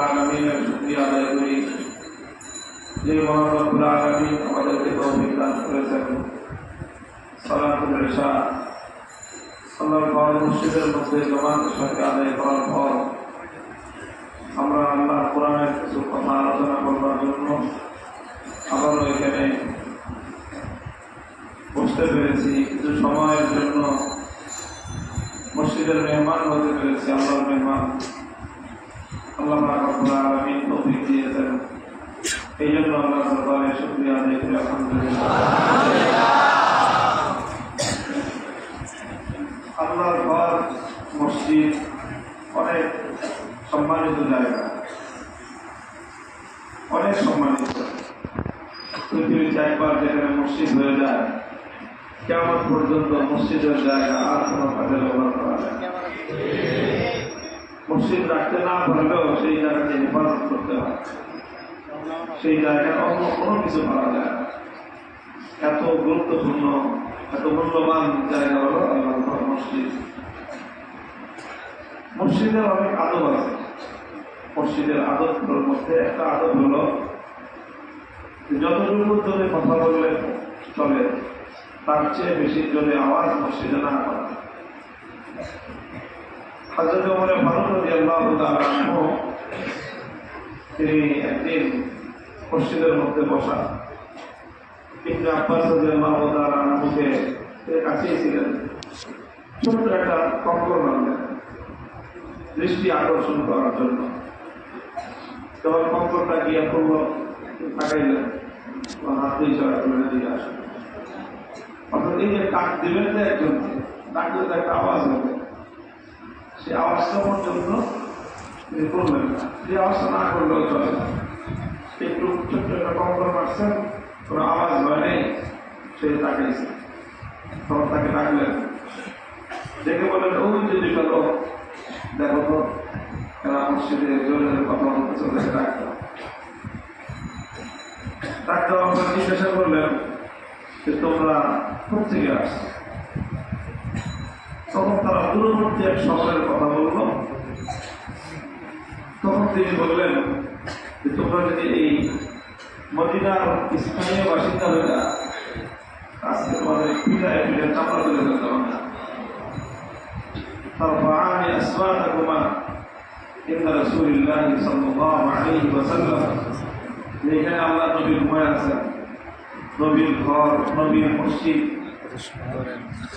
আলমিনের আমরা আল্লাহ কিছু আলোচনা করবার জন্য আবারও এখানে বসতে পেরেছি। কিছু সময়ের জন্য মসজিদের মেহমান হতে পেরেছি, আল্লাহর মেহমান। এই জন্য আল্লাহ দরবারে শুকরিয়া আদায় করি, আলহামদুলিল্লাহ। ঘর, মসজিদ অনেক সম্মানিত জায়গা। অনেক সম্মানিত। পৃথিবীর চারবার যেখানে মসজিদ হয়ে যায়, কেমন পর্যন্ত মসজিদের জায়গা আর কোনো কাজে ব্যবহার করা যায়। মসজিদ রাখতে না পারলেও সেই জায়গাকে হেফাজত করতে হয়। সেই জায়গায় অন্য কোনো কিছু পাওয়া যায় এত গুরুত্বপূর্ণ, এত মূল্যবান জায়গা হলো আল্লাহর মসজিদ। মসজিদের অনেক আদব আছে। মসজিদের আদবগুলোর মধ্যে একটা আদব হলো যতটুকু জোরে কথা বললে চলে, তার চেয়ে বেশি জোরে আওয়াজ মসজিদে না করা হজরত তিনি একদিন মসজিদের মধ্যে বসা। ইবনে আব্বাস রাদিয়াল্লাহু তাআলা আনহুকে একটা কঙ্কর মানলেন দৃষ্টি আকর্ষণ করার জন্য। তখন কঙ্করটা গিয়ে পড়ল তাকাইলেন। হাত দিয়ে ইশারা করে দিয়ে আসেন অর্থাৎ এই যে ডাক দিবেন যে একজন ডাক দিলে একটা আওয়াজ হবে। সে আওয়াজটা পর্যন্ত তিনি করলেন না। যে আওয়াজটা না করলেও চলে একটু ছোট্ট একটা কম্পর মারছেন কোনো আওয়াজ হয় নেই সে তাকাইছে তখন তাকে ডাকলেন। দেখে বললেন ওই যে দুইটা লোক দেখো তো, এরা মসজিদে জোরে কথা বলতেছে ওদেরকে ডাকতে ডাকতে আমরা জিজ্ঞাসা করলেন যে, তোমরা কোথেকে আসছো? তখন তারা দূরবর্তী এক শহরের কথা বলল তখন তিনি বললেন যে তোমরা যদি এই মদিনার স্থানীয় বাসিন্দা হয়ে যা আজকে তোমাদের পিঠায় পিঠে চামড়া তুলে ফেলতাম না ترفعان أصواتكما عند رسول الله صلى الله عليه وسلم যেখানে আল্লাহ নবীর ঘুমায় আছেন নবীর ঘর নবীর মসজিদ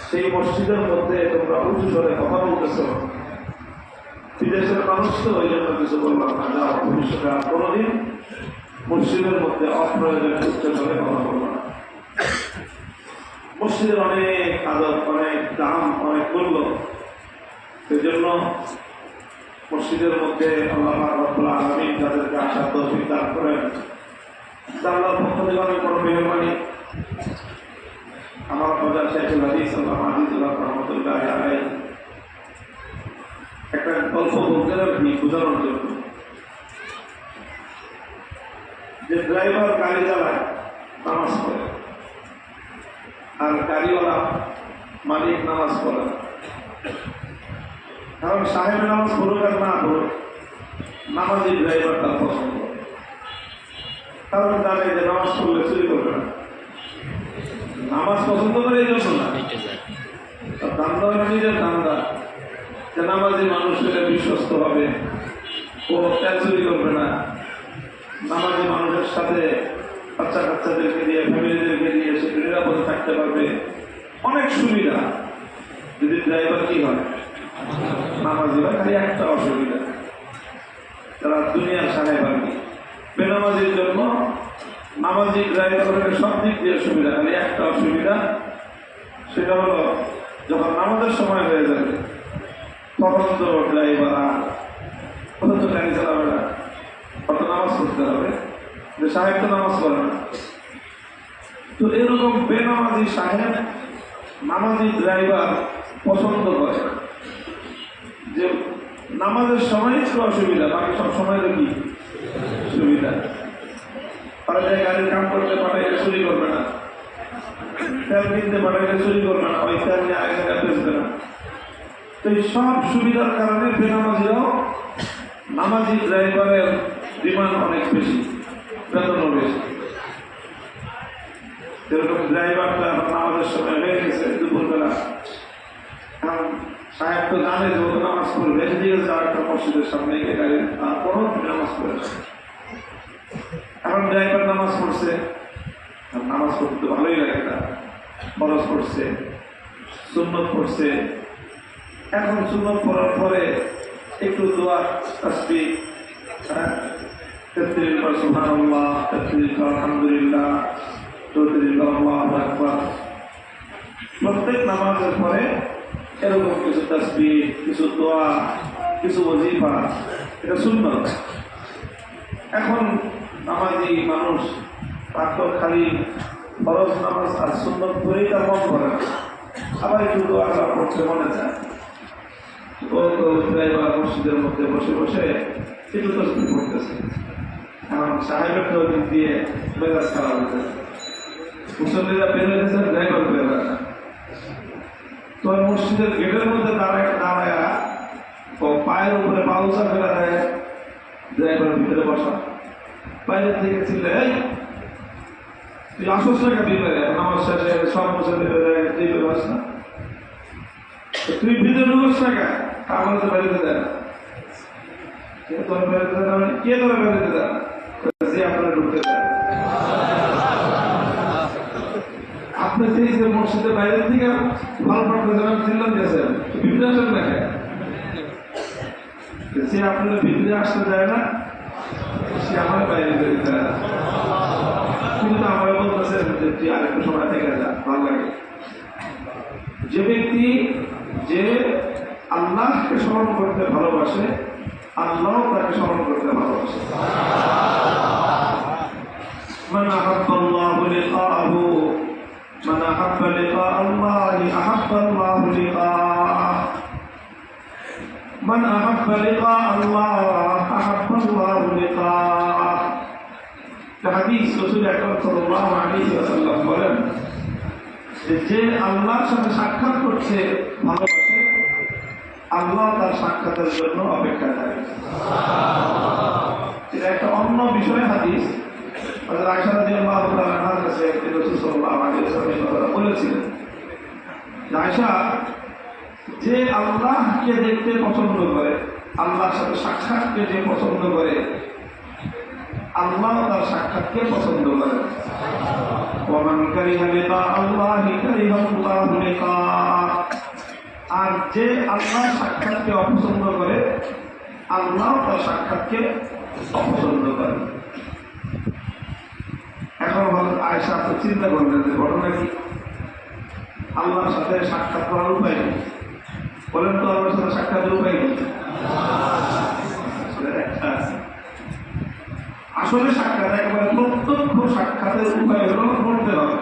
সেই মসজিদের মধ্যে তোমরা উঁচু স্বরে কথা বলতেছো। বিদেশের মানুষ তো ওই জন্য কিছু বললাম না। যাও ভবিষ্যতে আর কোনোদিন মসজিদের মধ্যে অপ্রয়োজনে উচ্চ স্বরে কথা বলব না। মসজিদের অনেক আদব, অনেক দাম, অনেক মূল্য। সেই জন্য মসজিদের মধ্যে আল্লাহ রব্বুল আলমিন যাদেরকে আসার তৌফিক দান করেন। আল্লাহর পক্ষ থেকে অনেক বড় মেহরবানি। আমার বাজার শেখুল হাদিস, আল্লাহ আজিজুল্লাহ রহমতুল্লাহ একটা গল্প বলতে রাখি বোঝানোর জন্য। যে ড্রাইভার গাড়ি চালায়, নামাজ পড়ে। আর গাড়িওয়ালা মালিক নামাজ পড়ে। কারণ সাহেব নামাজ পড়ুক আর না পড়ুক, নামাজি ড্রাইভার তার পছন্দ। কারণ জানে যে নামাজ পড়লে চুরি করবে না। নামাজ পছন্দ করে এই জন্য না। দান্দা নিজের দান্দা যে নামাজি মানুষ হলে বিশ্বস্ত হবে। ও চুরি করবে না। নামাজি মানুষের সাথে বাচ্চা কাচ্চাদেরকে দিয়ে ফ্যামিলিদেরকে দিয়ে সে নিরাপদে থাকতে পারবে। অনেক সুবিধা। যদি ড্রাইভার কি হয়? নামাজি হয় খালি একটা অসুবিধা। তারা দুনিয়ার সাহেব আর কি বেনামাজির জন্য নামাজি ড্রাইভারের সব দিক দিয়ে সুবিধা খালি একটা অসুবিধা, সেটা হলো যখন নামাজের সময় হয়ে যাবে, তখন তো ড্রাইভার কত তো গাড়ি চালাবে না কত নামাজ পড়তে হবে, যে সাহেব তো নামাজ পড়ে না। তো এরকম বেনামাজি সাহেব, নামাজি ড্রাইভার পছন্দ করে যে নামাজের সময় একটু অসুবিধা, বাকি সব সময় কি? সুবিধা। কাম করতে পাঠাইলে চুরি করবে না। তেল কিনতে পাঠাইলে চুরি না, ওই সব সুবিধার কারণে বেনামাজিরাও নামাজি বেশি, বেতনও ড্রাইভারটা নামাজের সময় হয়ে গেছে এখন সাহেব তো জানে যে ও নামাজ পড়বে যাওয়ার একটা মসজিদের সামনে কোনো নামাজ পড়েছে এখন ড্রাইভার নামাজ পড়ছে, নামাজ পড়তে ভালোই লাগে তার খরচ পড়ছে, সুন্নত পড়ছে। এখন সুন্নত পড়ার পরে একটু দোয়া আসবি তেত্রিশ বার আকবার প্রত্যেক নামাজের পরে এরকম কিছু তসবি কিছু দোয়া, কিছু ওজিফা, এটা সুন্নত। এখন নামাজি মানুষ তার তো খালি ফরজ নামাজ আর সুন্নত করেই তার মন করে। আবার একটু দোয়া করা করতে মনে চায়। ও তো ড্রাইভার মসজিদের মধ্যে বসে বসে একটু তসবি করতেছে এখন সাহেবের তো দিক দিয়ে মেজাজ খারাপ হয়েছে মুসল্লিরা বের হয়েছে ড্রাইভার হয় তো মসজিদের গেটের মধ্যে দাঁড়ায় দাঁড়ায়, ও পায়ের উপরে পাউসা ফেলা দেয় ড্রাইভারের ভিতরে বসা। বাইরে থেকে ছিল আমার মুসল্লি তুই তুই ভিতরে ঢুকস না কেন বাড়িতে দেয় না দেয় আপনি সেই যে মসজিদের বাইরে থেকে ভালো পড়তে যাবেন চিনলাম গেছেন আপনাদের ভিতরে আসতে দেয় না সে আমার বাইরে বেরোতে দেয় না কিন্তু আমার বলতেছেন যে তুই আরেকটু সময় থেকে যা ভালো লাগে যে ব্যক্তি যে আল্লাহকে স্মরণ করতে ভালোবাসে আল্লাহ তাকে স্মরণ করতে ভালোবাসে من أحب الله لقاءه من أحب لقاء الله أحب الله لقاءه من أحب لقاء الله أحب الله لقاءه হাদিস রসুল আকরম বলেন যে আল্লাহর সাথে সাক্ষাৎ করছে ভালোবাসে আল্লাহ তার সাক্ষাতের জন্য অপেক্ষা করে। এটা একটা অন্য বিষয় হাদিস। বলেছিলেন যে আল্লাহকে দেখতে পছন্দ করে আল্লাহর সাথে সাক্ষাৎকে যে পছন্দ করে আল্লাহ তার সাক্ষাৎকে পছন্দ করে ومن كره لقاء الله كره الله لقاء আর যে আল্লাহ সাক্ষাৎকে অপছন্দ করে আল্লাহ তার সাক্ষাৎকে অপছন্দ করে এখন হয়তো আয়সা তো চিন্তা করলেন যে ঘটনা কি আল্লাহর সাথে সাক্ষাৎ করার উপায় নেই বলেন তো আল্লাহর সাথে সাক্ষাতের উপায় কি সেটা একটা আছে। আসলে সাক্ষাৎ একবারে প্রত্যক্ষ সাক্ষাতের উপায় হলো মরতে হবে।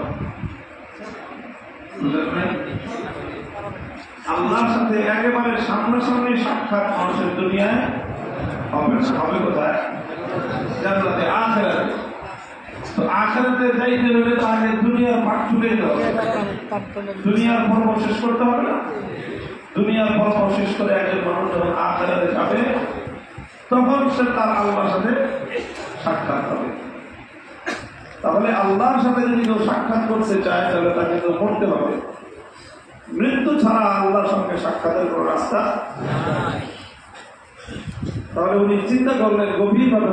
আল্লাহর সাথে একেবারে সামনাসামনি সাক্ষাৎ মানুষের দুনিয়ায় হবে না। হবে কোথায়? আখেরাতে। তো আখেরাতে যাইতে হলে তো দুনিয়ার পাঠ যেতে দুনিয়ার পর্ব শেষ করতে হবে না? দুনিয়ার পর্ব শেষ করে একজন মানুষ যখন আখেরাতে যাবে, তখন সে তার আল্লাহর সাথে সাক্ষাৎ হবে। তাহলে আল্লাহর সাথে যদি কেউ সাক্ষাৎ করতে চায়, তাহলে তাকে তো মরতে হবে। মৃত্যু ছাড়া আল্লাহর সঙ্গে সাক্ষাতের কোনো রাস্তা তাহলে উনি চিন্তা করলেন গভীরভাবে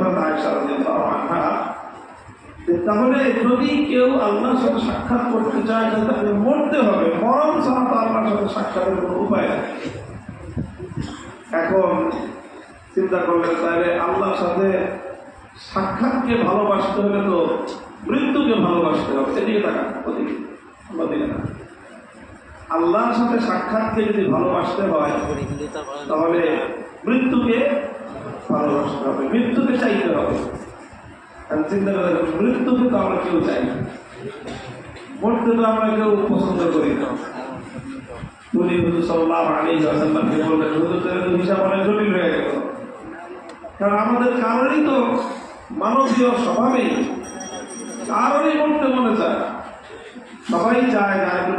তাহলে যদি কেউ আল্লাহর সাথে সাক্ষাৎ করতে চায়, তাহলে তাকে মরতে হবে। মরণ ছাড়া তো আল্লাহর সাথে সাক্ষাতের কোনো উপায় এখন চিন্তা করলেন, তাহলে আল্লাহর সাথে সাক্ষাৎকে ভালোবাসতে হলে তো মৃত্যুকে ভালোবাসতে হবে ওদিকে না আল্লাহর সাথে সাক্ষাৎকে যদি ভালোবাসতে হয়, তাহলে মৃত্যুকে ভালোবাসতে হবে, মৃত্যুকে চাইতে হবে। আর চিন্তা করে মৃত্যুকে তো আমরা কেউ চাই মরতে তো আমরা কেউ পছন্দ করি না। অনেক জটিল হয়ে কারণ আমাদের কারণেই তো মানবীয় স্বভাবেই কারণেই মরতে মনে চায়। সবাই চায় না একটু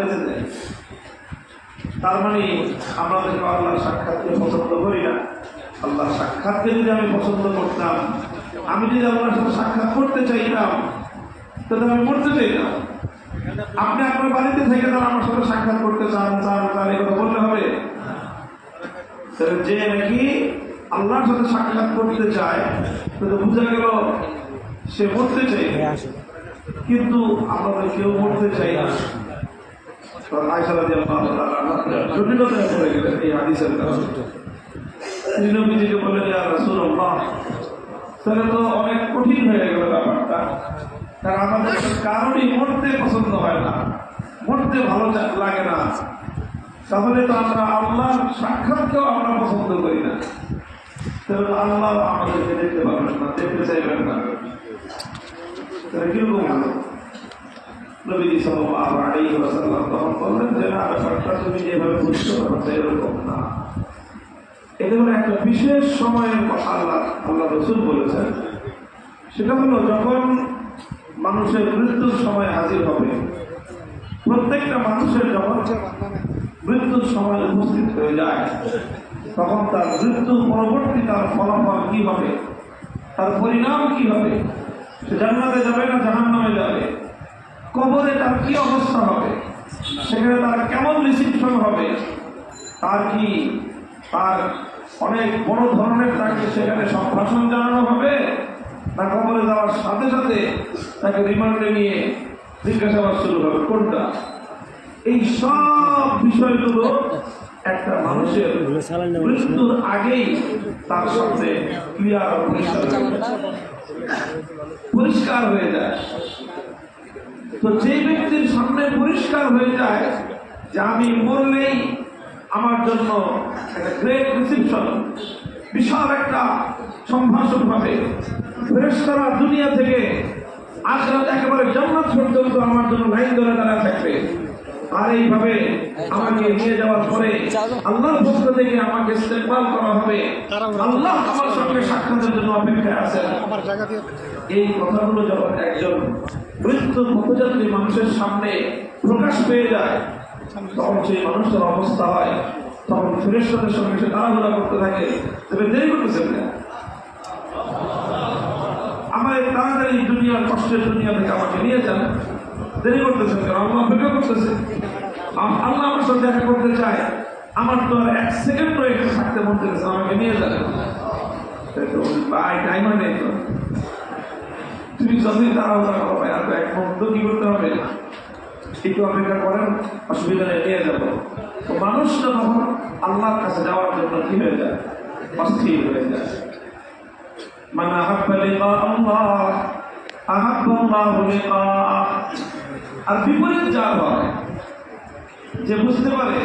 তার মানে আমরা যদি আল্লাহর সাক্ষাৎকে পছন্দ করি না। আল্লাহ সাক্ষাৎকে যদি আমি পছন্দ করতাম, আমি যদি আপনার সাথে সাক্ষাৎ করতে চাইতাম, তাহলে আমি মরতে চাইতাম। আপনি আপনার বাড়িতে থেকে তারা আমার সাথে সাক্ষাৎ করতে চান চান এই কথা বলতে হবে? যে নাকি আল্লাহর সাথে সাক্ষাৎ করতে চায় তাহলে বোঝা গেল সে মরতে চাই কিন্তু আমাদের কেউ মরতে চাই না। জটিলতায় পড়ে গেলেন এই হাদিসের নবীজিকে তাহলে তো অনেক কঠিন হয়ে গেল ব্যাপারটা। কারণ আমাদের কারণই মরতে পছন্দ হয় না। মরতে ভালো লাগে না। তাহলে তো আমরা আল্লাহর সাক্ষাৎকেও আমরা পছন্দ করি না। তাহলে আল্লাহ আমাদেরকে দেখতে পারবেন না, দেখতে চাইবেন না। তাহলে কীরকম হলো? নবীজি সাল্লাল্লাহু না, ব্যাপারটা তুমি যেভাবে বুঝতে পারছ এরকম না। এটা একটা বিশেষ সময়ের কথা আল্লাহ আল্লাহ রসুল বলেছেন। সেটা হলো যখন মানুষের মৃত্যুর সময় হাজির হবে, প্রত্যেকটা মানুষের যখন মৃত্যুর সময় উপস্থিত হয়ে যায় তখন তার মৃত্যু পরবর্তী তার ফলাফল কি হবে? তার পরিণাম কি হবে? সে জান্নাতে যাবে না জাহান্নামে যাবে? কবরে তার কি অবস্থা হবে? সেখানে তার কেমন রিসিপশন হবে? তার কি তার অনেক বড় ধরনের তাকে সেখানে সম্ভাষণ জানানো হবে? না কবরে যাওয়ার সাথে সাথে তাকে রিমান্ডে নিয়ে জিজ্ঞাসাবাদ শুরু হবে? কোনটা? এই সব বিষয়গুলো একটা মানুষের মৃত্যুর আগেই তার সামনে ক্লিয়ার পরিষ্কার হয়ে যায়। তো যে ব্যক্তির সামনে পরিষ্কার হয়ে যায় যে আমি মরলেই আমার জন্য গ্রেট বিশাল একটা সম্ভাষণ হবে। ফেরেশতারা দুনিয়া থেকে আখরাত একেবারে জান্নাত পর্যন্ত আমার জন্য লাইন ধরে দাঁড়ায় থাকবে। আর এইভাবে আমাকে নিয়ে যাওয়ার পরে আল্লাহর পক্ষ থেকে আমাকে ইস্তেকবাল করা হবে। আল্লাহ আমার সঙ্গে সাক্ষাতের জন্য অপেক্ষায় আছেন। এই কথাগুলো যখন একজন মৃত্যু পথযাত্রী মানুষের সামনে প্রকাশ পেয়ে যায় তখন সেই মানুষের অবস্থা হয় তখন ফেরেস্তাদের সঙ্গে সে তাড়াহুড়া করতে থাকে। তবে দেরি করতেছেন না আমার এই তাড়াতাড়ি দুনিয়ার কষ্টের দুনিয়া থেকে আমাকে নিয়ে যান। দেরি করতেছেন কারণ আল্লাহ অপেক্ষা করতেছে আল্লাহ আমার সাথে দেখা করতে চায়। আমার তো আর এক সেকেন্ড প্রয়োজন থাকতে মন চাইছে আমাকে নিয়ে যাবে। ভাই নেই তো। তুমি করো কি করতে অসুবিধা নেই, নিয়ে যাব। তো আল্লাহর কাছে যাওয়ার জন্য হয়ে মানে আল্লাহ আর বিপরীত যার হয়, যে বুঝতে পারে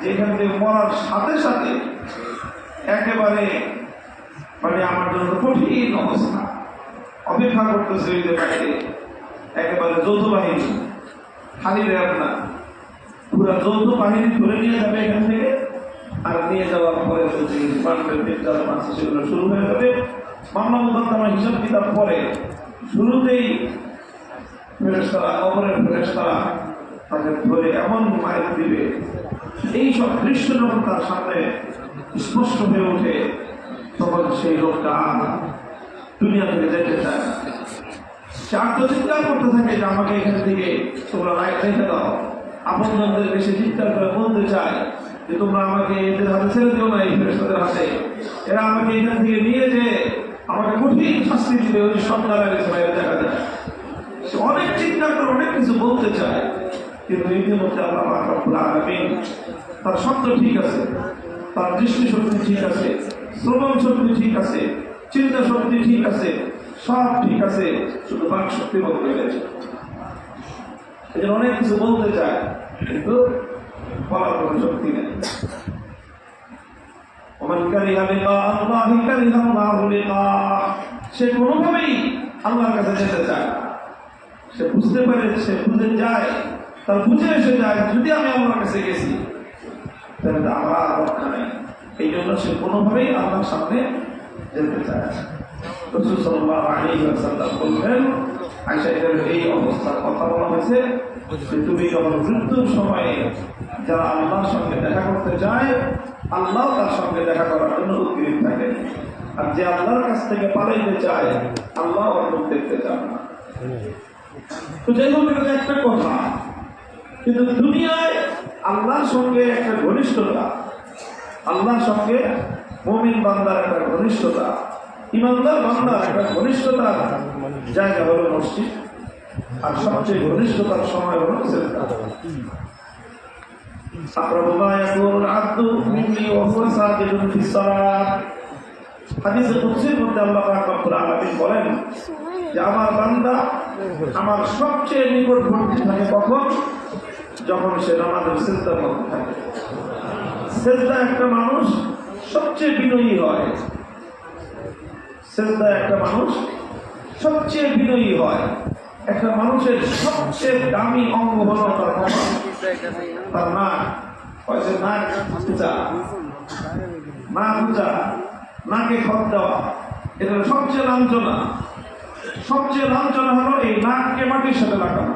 যে এখান থেকে মরার সাথে সাথে একেবারে মানে আমার জন্য কঠিন অবস্থা। অপেক্ষা করতেছে ওই বাইরে একেবারে যৌথ বাহিনী। খালি র্যাব না, পুরো যৌথ বাহিনী ধরে নিয়ে যাবে এখান থেকে, আর নিয়ে যাওয়ার পরে সেগুলো শুরু হয়ে যাবে, মামলা মোকদ্দমা হিসাব কিতাব পরে শুরুতেই এমন মায়ের দিবে, এই সব দৃশ্য যখন তার সামনে স্পষ্ট হয়ে ওঠে, তখন সেই লোকটা আর দুনিয়া আত্মচিৎকার করতে থাকে যে আমাকে এখান থেকে তোমরা রায় রেখে দাও, আপনজনদের বেশি চিৎকার করে বলতে চায় যে তোমরা আমাকে এদের হাতে ছেড়ে দিও না হাতে। এরা আমাকে এখান থেকে নিয়ে যে আমাকে কঠিন শাস্তি দিবে, ওই গেছে বাইরে দেখা যায়। সে অনেক চিন্তা করে অনেক কিছু বলতে চায়, কিন্তু ইতিমধ্যে আল্লাহ রব্বুল আলামিন তার শব্দ ঠিক আছে, তার দৃষ্টি শক্তি ঠিক আছে, শ্রবণ শক্তি ঠিক আছে, চিন্তা শক্তি ঠিক আছে, সব ঠিক আছে, শুধু বাক শক্তি হয়ে গেছে জন্য অনেক কিছু বলতে চায়, কিন্তু বলার কোনো শক্তি নেই। আল্লাহি আল্লাহু সে কোনোভাবেই আল্লাহর কাছে যেতে চায়। সে বুঝতে পারে সে বুঝে যায়, তার বুঝে এসে যায়, যদি আমি আমার কাছে গেছি, তাহলে তো আমার রক্ষা নেই। এই জন্য সে কোনোভাবেই আল্লাহর সামনে যেতে চায় এই অবস্থার কথা বলা হয়েছে তুমি যখন সময়ে যারা আল্লাহর সঙ্গে দেখা করতে যায়, আল্লাহ তার সঙ্গে দেখা করার থাকে। আর যে আল্লাহর কাছ থেকে চায়, আল্লাহ দেখতে চান তো যাই হোক এটা একটা কথা কিন্তু দুনিয়ায় আল্লাহর সঙ্গে একটা ঘনিষ্ঠতা আল্লাহর সঙ্গে মমিন বান্দার একটা ঘনিষ্ঠতা ইমানদার বান্দার একটা ঘনিষ্ঠতার জায়গা হলো মসজিদ আর সবচেয়ে ঘনিষ্ঠতার সময় হলো সেজদা أقرب ما يكون العبد مني وهو ساجد في الصلاة হাদিসে কুদসির মধ্যে আল্লাহ পাক রব্বুল আলামিন বলেন যে আমার বান্দা আমার সবচেয়ে নিকটবর্তী থাকে কখন? যখন সে আমাদের সিজদার মধ্যে থাকে। সেজদা একটা মানুষ সবচেয়ে বিনয়ী হয়। সেজদা একটা মানুষ সবচেয়ে বিনয়ী হয়। একটা মানুষের সবচেয়ে দামি অঙ্গ হল তার তার নাক হয়তো নাক উঁচা নাক উঁচা নাকে খত দেওয়া। এটা সবচেয়ে লাঞ্ছনা। সবচেয়ে লাঞ্ছনা হলো এই নাককে মাটির সাথে লাগানো।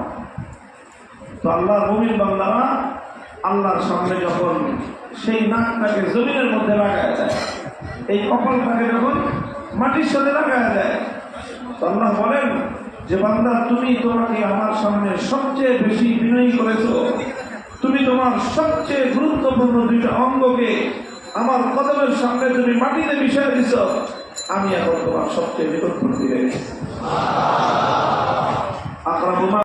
তো আল্লাহর মুমিন বান্দারা আল্লাহর সামনে যখন সেই নাকটাকে জমিনের মধ্যে লাগায় যায় এই কপালটাকে যখন মাটির সাথে লাগায় যায় তো আল্লাহ বলেন যে, বান্দা, তুমি তোমাকে আমার সামনে সবচেয়ে বেশি বিনয়ী করেছ। তুমি তোমার সবচেয়ে গুরুত্বপূর্ণ দুইটা অঙ্গকে আমার কদমের সামনে তুমি মাটিতে মিশিয়ে দিছ। আমি এখন তোমার সবচেয়ে নিকটবর্তী হয়ে। Akrabuma